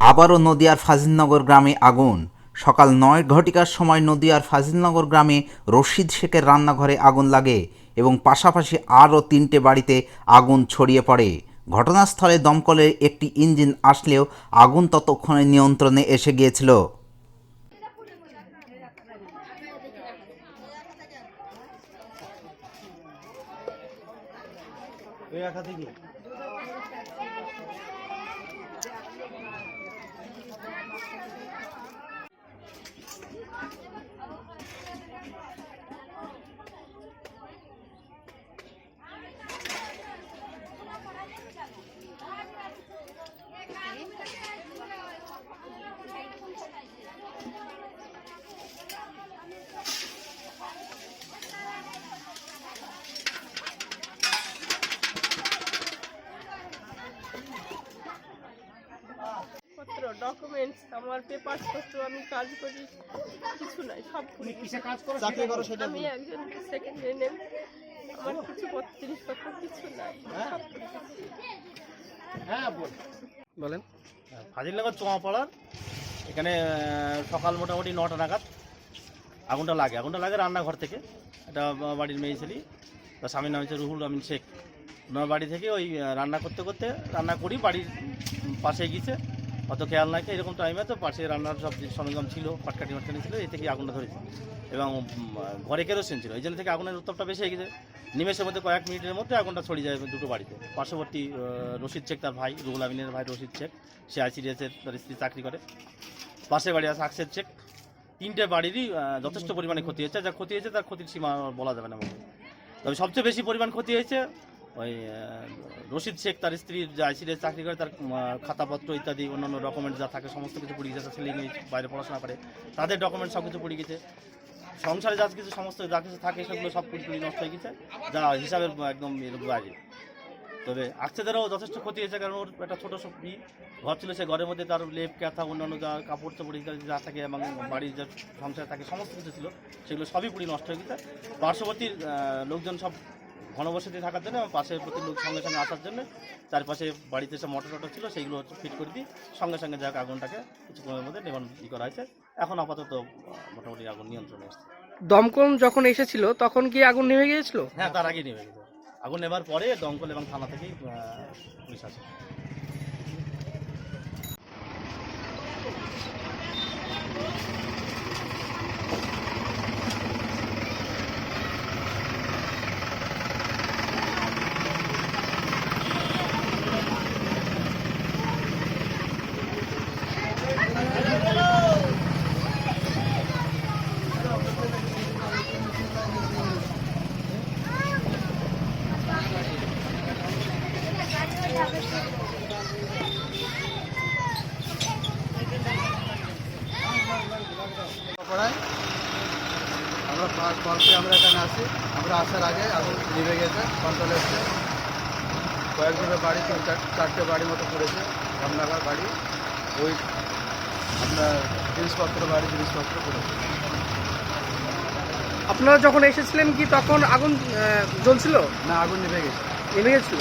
আবারও নদিয়ার ফাজিলনগর গ্রামে আগুন। সকাল নয় ঘটিকার সময় নদিয়ার ফাজিলনগর গ্রামে রশিদ শেখের রান্নাঘরে আগুন লাগে এবং পাশাপাশি আরও তিনটে বাড়িতে আগুন ছড়িয়ে পড়ে। ঘটনাস্থলে দমকলের একটি ইঞ্জিন আসলেও আগুন ততক্ষণে নিয়ন্ত্রণে এসে গিয়েছিল। ওই ডকুমেন্টস আমার পেপার পত্র আমি কাজ করি কিছু নাই সব তুমি কিসে কাজ করো চাকরি করো সেটা আমি। একজন সেকেন্ড নেম আমার কিছু পত্র জিনিসপত্র কিছু নাই হ্যাঁ। হ্যাঁ বল। বলেন। ফাজিলনগর চোয়াপাড়ার এখানে সকাল মোটামুটি নটা নাগাদ আগুনটা লাগে। আগুনটা লাগে রান্নাঘর থেকে। একটা বাড়ির মেয়ে ছেলে তার স্বামীর নাম হচ্ছে রুহুল আমিন শেখ। ওনার বাড়ি থেকে ওই রান্না করতে করতে রান্না করি বাড়ির পাশে গিয়েছে। অত খেয়াল নাই। এরকম টাইমে তো পাশে রান্নার সব সরঞ্জাম ছিল পাটকাটি মাটকানি ছিল, এই থেকে আগুনটা ধরেছে। এবং ঘরে কেরোসিন ছিল। এই জন্য থেকে আগুনের উত্তাপটা বেশি গেছে। নিমেষের মধ্যে কয়েক মিনিটের মধ্যে আগুনটা ছড়িয়ে যায় দুটো বাড়িতে। পার্শ্ববর্তী রশিদ শেখ তার ভাই, রুহুল আমিনের ভাই রশিদ শেখ। সে আইসিডিএসের তার স্ত্রী চাকরি করে। পাশে বাড়ি আছে আকসের শেখ। তিনটে বাড়িরই যথেষ্ট পরিমাণে ক্ষতি হয়েছে। যা ক্ষতি হয়েছে তার ক্ষতির সীমা বলা যাবে না তবে সবচেয়ে বেশি পরিমাণ ক্ষতি হয়েছে ওই রশিদ শেখ তার স্ত্রীর যে আইসিডিএস চাকরি করে, তার খাতাপত্র ইত্যাদি, অন্যান্য ডকুমেন্ট যা থাকে, সমস্ত কিছু পুড়ে গেছে ছেলে বাইরে পড়াশোনা করে। তাদের ডকুমেন্ট সব কিছু পুড়ে গেছে। সংসারে যা কিছু সমস্ত যা কিছু থাকে, সেগুলো সব পুরোপুরি নষ্ট হয়ে গেছে, যা হিসাবের একদম বাইরে। তবে আকছেদেরও যথেষ্ট ক্ষতি হয়েছে, কারণ ওর একটা ছোটো সবজি ঘর ছিল সে ঘরের মধ্যে, তার লেপ, ক্যাথা, অন্যান্য যা কাপড় চোপড় ইত্যাদি যা থাকে, এবং বাড়ির যা সংসারে থাকে, সমস্ত কিছু ছিল, সেগুলো সবই পুরি নষ্ট হয়ে গেছে। পার্শ্ববর্তী লোকজন সব ঘনবসতি থাকার জন্য এবং পাশের প্রতি লোক সঙ্গে সঙ্গে আসার জন্য চারপাশে বাড়িতে সব মোটর টোটর ছিল সেইগুলো হচ্ছে ফিট করে দিই সঙ্গে সঙ্গে যাক আগুনটাকে কিছুক্ষণের মধ্যে নিবন ই করা হয়েছে। এখন আপাতত মোটামুটি আগুন নিয়ন্ত্রণে এসেছে। দমকল যখন এসেছিল তখন কি আগুন নেমে গিয়েছিল? হ্যাঁ তার আগে নেমে গেছে আগুন নেবার পরে দমকল এবং থানা থেকেই পুলিশ আসে। পড়ায়। আমরা পা- কলকে আমরা এখানে আসি আমরা আসার আগে আগুন নিভে গেছে কন্ট্রোল এসছে। কয়েকজনের বাড়ি তিন চার চারটে বাড়ি মতো পড়েছে রামনগর বাড়ি ওই আপনার জিনিসপত্র বাড়ি জিনিসপত্র পড়েছে। আপনারা যখন এসেছিলেন কি তখন আগুন জ্বলছিল? না আগুন নিভে গেছে। নেমে গেছিল?